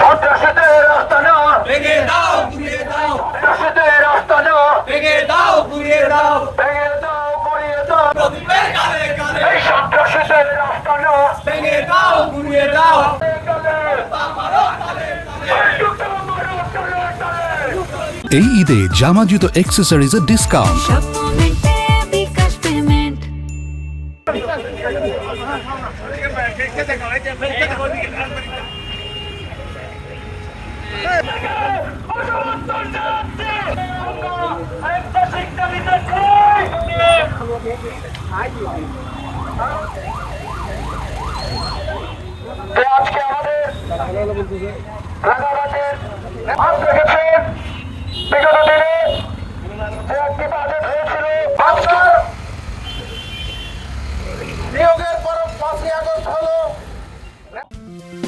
সন্ত্রাসীদের রাস্তা না ভেঙে দাও ঘুরিয়ে দাও সন্ত্রাসীদের রাস্তা না ভেঙে দাও ঘুরিয়ে দাও ভেঙে দাও ঘুরিয়ে দাও এই সন্ত্রাসীদের রাস্তা না ভেঙে দাও ঘুরিয়ে দাও। এই ঈদে জামা জুতো ডিসকাউন্ট বিকাশ পেমেন্ট যে আজকে আমাদের Música